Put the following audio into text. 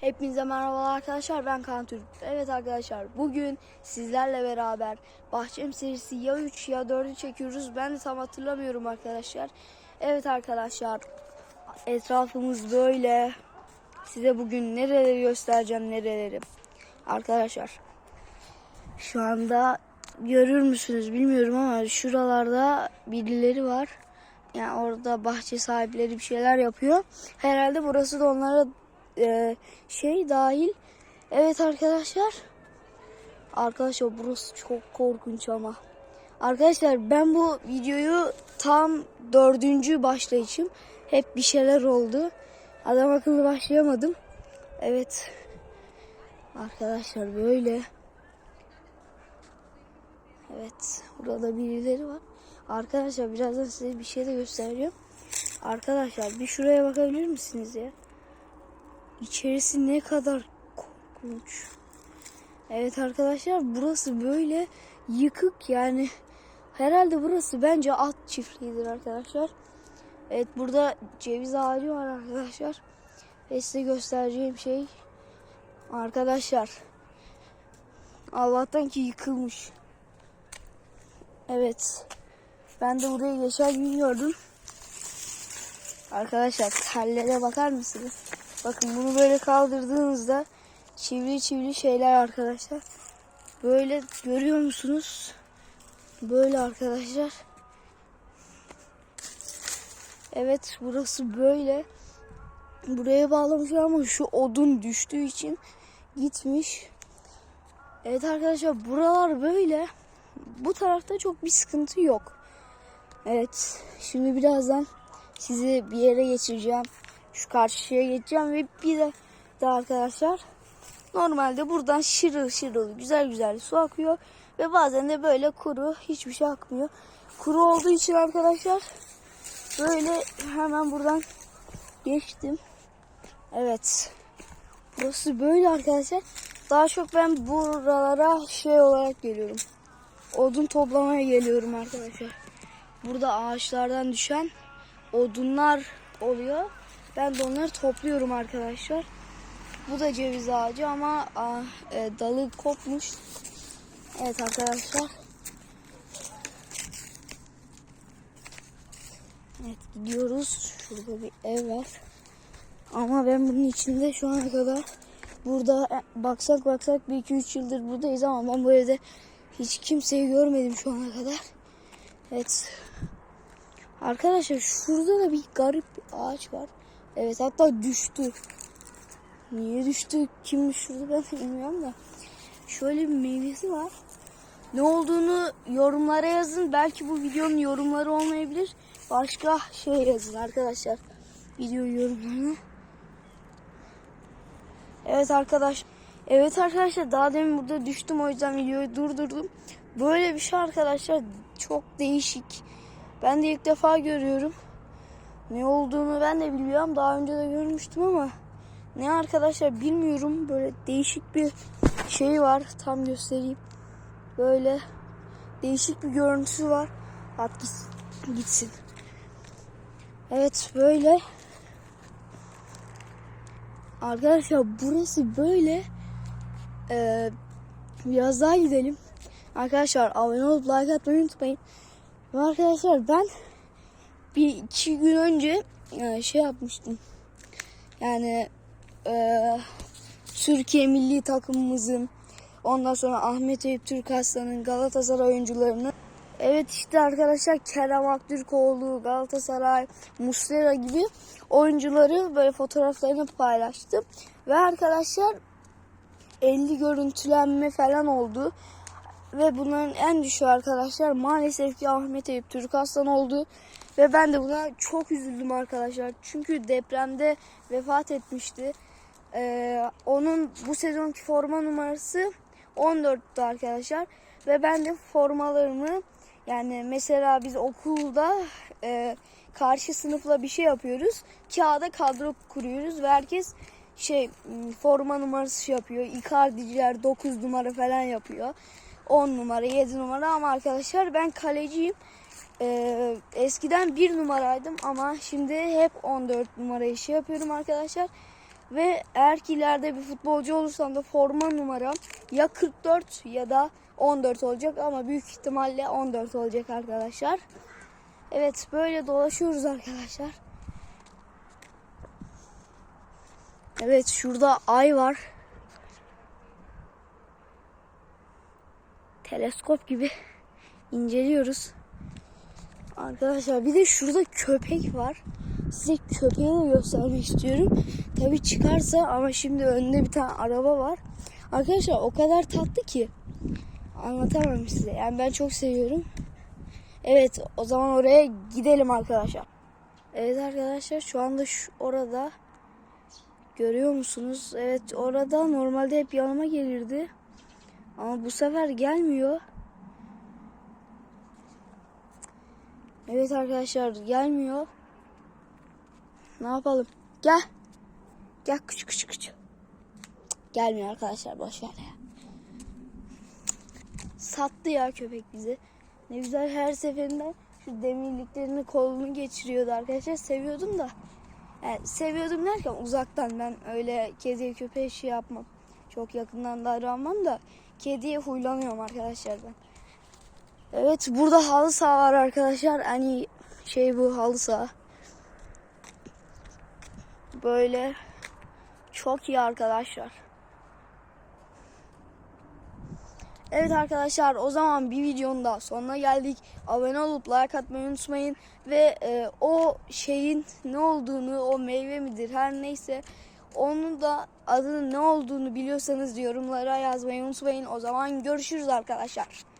Hepinize merhabalar arkadaşlar ben Kaan Türk. Evet arkadaşlar bugün sizlerle beraber Bahçem serisi ya 3 ya 4'ü çekiyoruz. Ben de tam hatırlamıyorum arkadaşlar. Evet arkadaşlar etrafımız böyle. Size bugün nereleri göstereceğim nereleri. Arkadaşlar şu anda görür müsünüz bilmiyorum ama şuralarda birileri var. Yani orada bahçe sahipleri bir şeyler yapıyor. Herhalde burası da onlara e, şey dahil. Evet arkadaşlar. Arkadaşlar burası çok korkunç ama. Arkadaşlar ben bu videoyu tam dördüncü başlayışım. Hep bir şeyler oldu. Adam akıllı başlayamadım. Evet. Arkadaşlar böyle. Evet. Burada birileri var. Arkadaşlar birazdan size bir şey de göstereceğim. Arkadaşlar bir şuraya bakabilir misiniz ya? İçerisi ne kadar korkunç. Evet arkadaşlar burası böyle yıkık yani. Herhalde burası bence at çiftliğidir arkadaşlar. Evet burada ceviz ağacı var arkadaşlar. Ve size göstereceğim şey arkadaşlar. Allah'tan ki yıkılmış. Evet. Ben de burayı geçen gün gördüm. Arkadaşlar tellere bakar mısınız? Bakın bunu böyle kaldırdığınızda çivili çivili şeyler arkadaşlar. Böyle görüyor musunuz? Böyle arkadaşlar. Evet burası böyle. Buraya bağlamışlar ama şu odun düştüğü için gitmiş. Evet arkadaşlar buralar böyle. Bu tarafta çok bir sıkıntı yok. Evet şimdi birazdan sizi bir yere geçireceğim. Şu karşıya geçeceğim ve bir de, de arkadaşlar normalde buradan şırıl şırıl güzel güzel su akıyor. Ve bazen de böyle kuru hiçbir şey akmıyor. Kuru olduğu için arkadaşlar böyle hemen buradan geçtim. Evet. Burası böyle arkadaşlar. Daha çok ben buralara şey olarak geliyorum. Odun toplamaya geliyorum arkadaşlar. Burada ağaçlardan düşen odunlar oluyor. Ben de onları topluyorum arkadaşlar. Bu da ceviz ağacı ama ah, e, dalı kopmuş. Evet arkadaşlar. Evet gidiyoruz. Şurada bir ev var. Ama ben bunun içinde şu ana kadar burada e, baksak baksak bir iki üç yıldır buradayız ama ben bu evde hiç kimseyi görmedim şu ana kadar. Evet. Arkadaşlar şurada da bir garip bir ağaç var. Evet hatta düştü. Niye düştü? Kimmiş şurada ben bilmiyorum da. Şöyle bir meyvesi var. Ne olduğunu yorumlara yazın. Belki bu videonun yorumları olmayabilir. Başka şey yazın arkadaşlar. Video yorumlarına. Evet arkadaş. Evet arkadaşlar daha demin burada düştüm o yüzden videoyu durdurdum. Böyle bir şey arkadaşlar çok değişik. Ben de ilk defa görüyorum. Ne olduğunu ben de bilmiyorum. Daha önce de görmüştüm ama ne arkadaşlar bilmiyorum. Böyle değişik bir şey var. Tam göstereyim. Böyle değişik bir görüntüsü var. At gitsin. Evet böyle. Arkadaşlar burası böyle. Ee, biraz daha gidelim. Arkadaşlar abone olup like atmayı unutmayın. Arkadaşlar ben bir iki gün önce e, şey yapmıştım. Yani e, Türkiye milli takımımızın ondan sonra Ahmet Eyüp Türk Aslan'ın Galatasaray oyuncularını Evet işte arkadaşlar Kerem Aktürkoğlu, Galatasaray, Muslera gibi oyuncuları böyle fotoğraflarını paylaştım. Ve arkadaşlar 50 görüntülenme falan oldu. Ve bunların en düşüğü arkadaşlar maalesef ki Ahmet Eyüp Türk Aslan oldu. Ve ben de buna çok üzüldüm arkadaşlar. Çünkü depremde vefat etmişti. Ee, onun bu sezonki forma numarası 14'tü arkadaşlar. Ve ben de formalarımı yani mesela biz okulda e, karşı sınıfla bir şey yapıyoruz. Kağıda kadro kuruyoruz ve herkes şey forma numarası şey yapıyor. Icardi'ciler 9 numara falan yapıyor. 10 numara 7 numara ama arkadaşlar ben kaleciyim. Ee, eskiden 1 numaraydım ama şimdi hep 14 numarayı şey yapıyorum arkadaşlar. Ve eğer ki ileride bir futbolcu olursam da forma numaram ya 44 ya da 14 olacak ama büyük ihtimalle 14 olacak arkadaşlar. Evet böyle dolaşıyoruz arkadaşlar. Evet şurada ay var. Teleskop gibi inceliyoruz. Arkadaşlar bir de şurada köpek var. Size köpeği de göstermek istiyorum. Tabii çıkarsa ama şimdi önünde bir tane araba var. Arkadaşlar o kadar tatlı ki anlatamam size. Yani ben çok seviyorum. Evet o zaman oraya gidelim arkadaşlar. Evet arkadaşlar şu anda şu orada görüyor musunuz? Evet orada normalde hep yanıma gelirdi. Ama bu sefer gelmiyor. Evet arkadaşlar gelmiyor. Ne yapalım? Gel. Gel küçük küçük küçük. Gelmiyor arkadaşlar boş ver ya. Sattı ya köpek bizi. Ne güzel her seferinde şu demirliklerini kolunu geçiriyordu arkadaşlar. Seviyordum da. Yani seviyordum derken uzaktan ben öyle kediye köpeğe şey yapmam. Çok yakından davranmam da kediye huylanıyorum arkadaşlar ben. Evet burada halı saha var arkadaşlar. Hani şey bu halı saha. Böyle çok iyi arkadaşlar. Evet arkadaşlar o zaman bir videonun daha sonuna geldik. Abone olup like atmayı unutmayın. Ve e, o şeyin ne olduğunu o meyve midir her neyse onun da adının ne olduğunu biliyorsanız yorumlara yazmayı unutmayın. O zaman görüşürüz arkadaşlar.